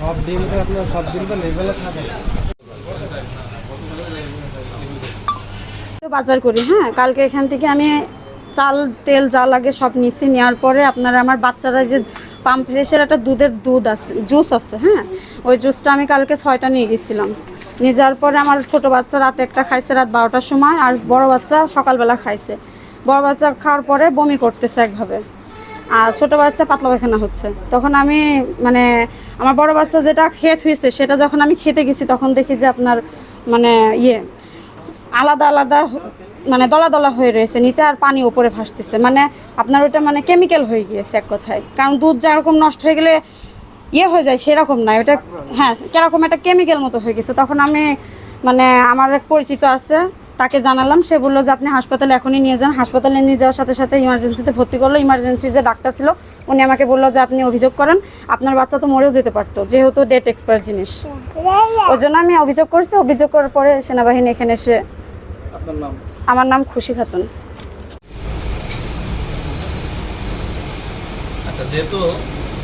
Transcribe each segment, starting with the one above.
সব তো আপনার সব তো লেভেলে থাকে বাজার করি হ্যাঁ? কালকে এখান থেকে আমি চাল, তেল যা লাগে সব নিচ্ছি নেওয়ার পরে আপনারা আমার বাচ্চারা যে পাম্প ফ্রেশের একটা দুধের দুধ আছে, জুস আছে হ্যাঁ? ওই জুসটা আমি কালকে ছয়টা নিয়ে গেছিলাম। নিয়ে যাওয়ার পরে আমার ছোট বাচ্চা রাতে একটা খাইছে রাত বারোটার সময়, আর বড় বাচ্চা সকালবেলা খাইছে। বড় বাচ্চা খাওয়ার পরে বমি করতেছে একভাবে। আর ছোট বাচ্চা পাতলা পায়খানা হচ্ছে। তখন আমি মানে আমার বড় বাচ্চা যেটা খেত হয়েছে, সেটা যখন আমি খেতে গেছি, তখন দেখি যে আপনার মানে ইয়ে আলাদা আলাদা মানে দলা দলা হয়ে রয়েছে, নিচে আর পানি ওপরে ভাসতেছে। মানে আপনার ওটা মানে কেমিক্যাল হয়ে গিয়েছে এক কথায়। কারণ দুধ যেরকম নষ্ট হয়ে গেলে ইয়ে হয়ে যায়, সেরকম না। ওটা হ্যাঁ কীরকম একটা কেমিক্যাল মতো হয়ে গেছে। তখন আমি মানে আমার এক পরিচিত আছে তাকে জানালাম সে বলল যে আপনি হাসপাতালে এখনই নিয়ে যান। হাসপাতালে নিয়ে যাওয়ার সাথে সাথে ইমার্জেন্সিতে ভর্তি করল। ইমার্জেন্সির যে ডাক্তার ছিল উনি আমাকে বলল যে আপনি অভিযোগ করেন আপনার বাচ্চা তো মরেও যেতে পারতো যেহেতু ডেট এক্সপায়ার জিনিস। ওই জন্য আমি অভিযোগ করছি। অভিযোগ করার পরে সেনাবাহিনী এখানে এসে আমার নাম খুশি খাতুন। আচ্ছা যেহেতু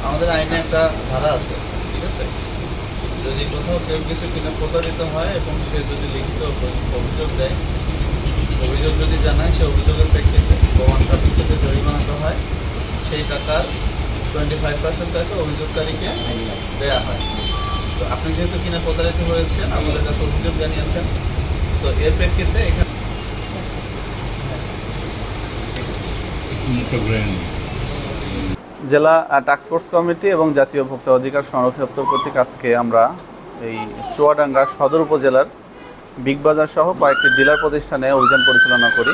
আমাদের আইনে একটা ধারা আছে ঠিক আছে? যদি কোথাও কেউ কিছু কিনা প্রতারিত হয় এবং সে যদি লিখিত অভিযোগ দেয়, অভিযোগ যদি জানায়, সে অভিযোগের প্রেক্ষিতে প্রমাণ সাপেক্ষতে জরিমানাটা হয়। সেই টাকার টোয়েন্টি ফাইভ পার্সেন্ট টাকা অভিযোগকারীকে দেওয়া হয়। তো আপনি যেহেতু কিনা প্রতারিত হয়েছেন, আমাদের কাছে অভিযোগ জানিয়েছেন, তো এর প্রেক্ষিতে এখানে জেলা টাস্ক ফোর্স কমিটি এবং জাতীয় ভোক্তা অধিকার সংরক্ষণ দপ্তর কর্তৃক আজকে আমরা এই চুয়াডাঙ্গা সদর উপজেলার বিগ বাজার সহ কয়েকটি ডিলার প্রতিষ্ঠানে অভিযান পরিচালনা করি।